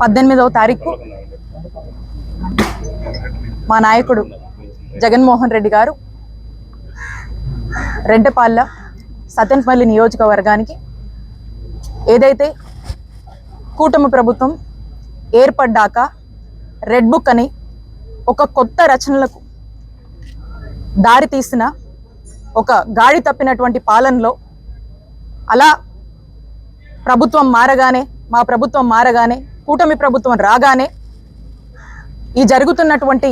పద్దెనిమిదవ తారీఖు మా నాయకుడు జగన్మోహన్ రెడ్డి గారు రెంటపాళ్ళ సతెన్పల్లి నియోజకవర్గానికి ఏదైతే కూటమి ప్రభుత్వం ఏర్పడ్డాక రెడ్ బుక్ అని ఒక కొత్త రచనలకు దారి తీసిన ఒక గాడి తప్పినటువంటి పాలనలో అలా ప్రభుత్వం మారగానే మా ప్రభుత్వం మారగానే కూటమి ప్రభుత్వం రాగానే ఈ జరుగుతున్నటువంటి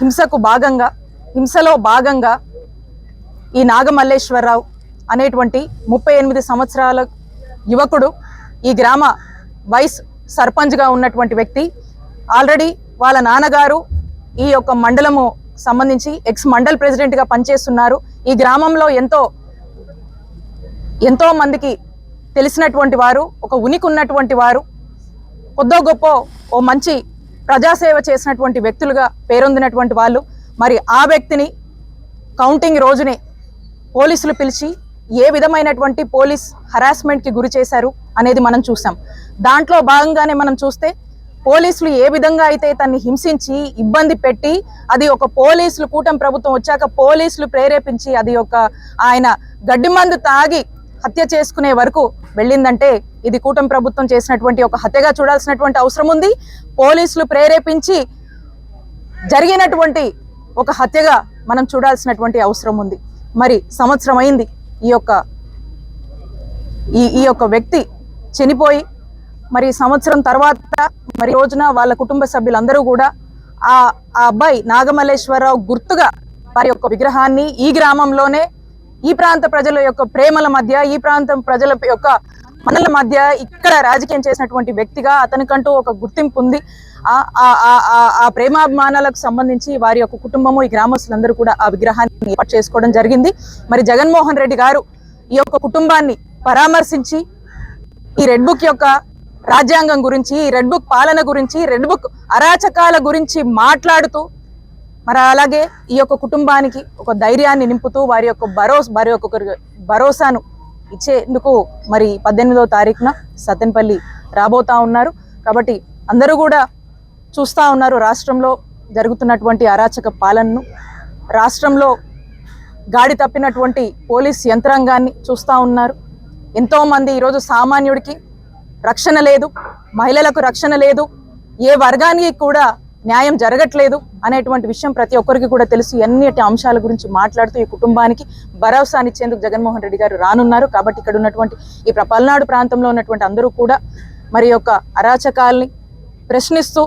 హింసకు భాగంగా హింసలో భాగంగా ఈ నాగమల్లేశ్వరరావు అనేటువంటి ముప్పై ఎనిమిది సంవత్సరాల యువకుడు ఈ గ్రామ వైస్ సర్పంచ్గా ఉన్నటువంటి వ్యక్తి ఆల్రెడీ వాళ్ళ నాన్నగారు ఈ యొక్క మండలము సంబంధించి ఎక్స్ మండల్ ప్రెసిడెంట్గా పనిచేస్తున్నారు. ఈ గ్రామంలో ఎంతో ఎంతో మందికి తెలిసినటువంటి వారు ఒక ఉనికి ఉన్నటువంటి వారు కొద్దో గొప్ప ఓ మంచి ప్రజాసేవ చేసినటువంటి వ్యక్తులుగా పేరొందినటువంటి వాళ్ళు. మరి ఆ వ్యక్తిని కౌంటింగ్ రోజునే పోలీసులు పిలిచి ఏ విధమైనటువంటి పోలీస్ హరాస్మెంట్కి గురి చేశారు అనేది మనం చూసాం. దాంట్లో భాగంగానే మనం చూస్తే పోలీసులు ఏ విధంగా అయితే తన్ని హింసించి ఇబ్బంది పెట్టి అది ఒక పోలీసులు కూటమి ప్రభుత్వం వచ్చాక పోలీసులు ప్రేరేపించి అది ఒక ఆయన గడ్డి మందు తాగి హత్య చేసుకునే వరకు వెళ్ళిందంటే ఇది కూటమి ప్రభుత్వం చేసినటువంటి ఒక హత్యగా చూడాల్సినటువంటి అవసరం ఉంది. పోలీసులు ప్రేరేపించి జరిగినటువంటి ఒక హత్యగా మనం చూడాల్సినటువంటి అవసరం ఉంది. మరి సంవత్సరం అయింది. ఈ యొక్క ఈ ఈ యొక్క వ్యక్తి చనిపోయి మరి సంవత్సరం తర్వాత మరి రోజున వాళ్ళ కుటుంబ సభ్యులందరూ కూడా ఆ ఆ అబ్బాయి నాగమల్లేశ్వరరావు గుర్తుగా వారి యొక్క విగ్రహాన్ని ఈ గ్రామంలోనే ఈ ప్రాంత ప్రజల యొక్క ప్రేమల మధ్య ఈ ప్రాంతం ప్రజల యొక్క మనల మధ్య ఇక్కడ రాజకీయం చేసినటువంటి వ్యక్తిగా అతనికంటూ ఒక గుర్తింపు ఉంది. ఆ ఆ- ఆ- ఆ- ఆ ప్రేమాభిమానాలకు సంబంధించి వారి యొక్క కుటుంబము ఈ గ్రామస్తులందరూ కూడా ఆ విగ్రహాన్ని ఏర్పాటు చేసుకోవడం జరిగింది. మరి జగన్మోహన్ రెడ్డి గారు ఈ యొక్క కుటుంబాన్ని పరామర్శించి ఈ రెడ్ బుక్ యొక్క రాజ్యాంగం గురించి ఈ రెడ్ బుక్ పాలన గురించి రెడ్ బుక్ అరాచకాల గురించి మాట్లాడుతూ మరి అలాగే ఈ యొక్క కుటుంబానికి ఒక ధైర్యాన్ని నింపుతూ వారి యొక్క భరోసా వారి యొక్క భరోసాను ఇచ్చేందుకు మరి పద్దెనిమిదవ తారీఖున సత్తెనపల్లి రాబోతా ఉన్నారు. కాబట్టి అందరూ కూడా చూస్తూ ఉన్నారు రాష్ట్రంలో జరుగుతున్నటువంటి అరాచక పాలనను. రాష్ట్రంలో గాడి తప్పినటువంటి పోలీస్ యంత్రాంగాన్ని చూస్తూ ఉన్నారు. ఎంతోమంది ఈరోజు సామాన్యుడికి రక్షణ లేదు మహిళలకు రక్షణ లేదు. ఏ వర్గానికి కూడా న్యాయం జరగట్లేదు అనేటువంటి విషయం ప్రతి ఒక్కరికి కూడా తెలుసు. ఎన్నిటి అంశాల గురించి మాట్లాడుతూ ఈ కుటుంబానికి భరోసానిచ్చేందుకు జగన్మోహన్ రెడ్డి గారు రానున్నారు. కాబట్టి ఇక్కడ ఉన్నటువంటి ఈ పల్నాడు ప్రాంతంలో ఉన్నటువంటి అందరూ కూడా మరి యొక్క అరాచకాల్ని ప్రశ్నిస్తూ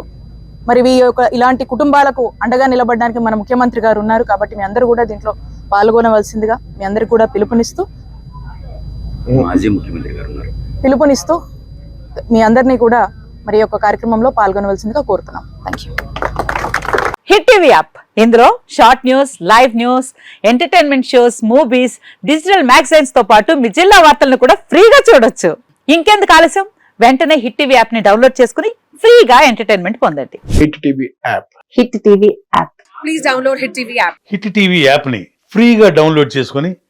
మరి ఈ యొక్క ఇలాంటి కుటుంబాలకు అండగా నిలబడడానికి మన ముఖ్యమంత్రి గారు ఉన్నారు. కాబట్టి మీ అందరూ కూడా దీంట్లో పాల్గొనవలసిందిగా మీ అందరికీ కూడా పిలుపునిస్తూ పిలుపునిస్తూ మీ అందరినీ కూడా మరి యొక్క కార్యక్రమంలో పాల్గొనవలసిందిగా కోరుతున్నాం. Thank you hit TV app. ఇందులో short news live news entertainment shows movies digital మ్యాగజైన్స్తో పాటు మీ జిల్లా వార్తలను కూడా ఫ్రీగా చూడొచ్చు. ఇంకెందుకు ఆలస్యం? వెంటనే హిట్ టీవీ యాప్ని డౌన్లోడ్ చేసుకుని ఫ్రీగా ఎంటర్టైన్మెంట్ పొందండి. Hit TV app. Hit TV app. Please download Hit TV app. Hit TV యాప్ని ఫ్రీగా డౌన్లోడ్ చేసుకొని